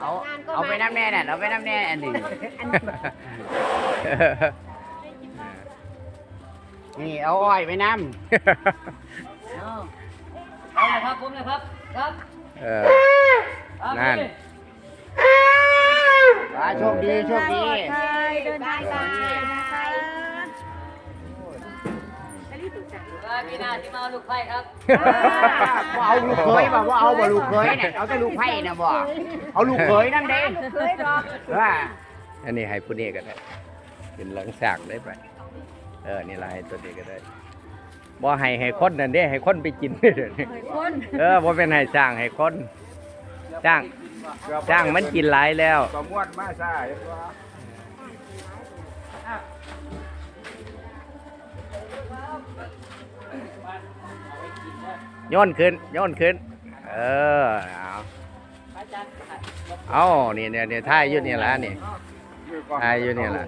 เอาไปน้ำแน่น่ะเอาไปน้ำแน่อันหนึ่งนี่เอาอ้อยไปน้เอาเอาเลยครับผมเลยครับครับเออครับนั่นพี่ำอ่าโชคดีโชคดีเดินทางปล พี่หน้าที่มาเอาลูกไผ่ครับว่าเอาลูกเคยบ่ว่าเอาบ่ลูกเคยเนี่ยเอาแต่ลูกไผ่น่ะบ่เอาลูกเคยนั่นเด้เคยดอกว่าอันนี้ให้ผู้นี้ก็ได้เป็นหลังสากได้ไปเออนี่ละให้ตัวนี้ก็ได้บ่ให้ให้คนนั่นเด้ให้คนไปกินเด้อนี่คนเออบ่เป็นให้จ้างให้คนจ้างจ้างมันกินหลายแล้วประมวลมาซ่าเห็นว่ ย้อนขึ้นย้อนขึ้น เออ เอาเอานี่เนี่ยเนี่ยท่ายอยู่นี่ละนี่ท่าอยู่นี่ละ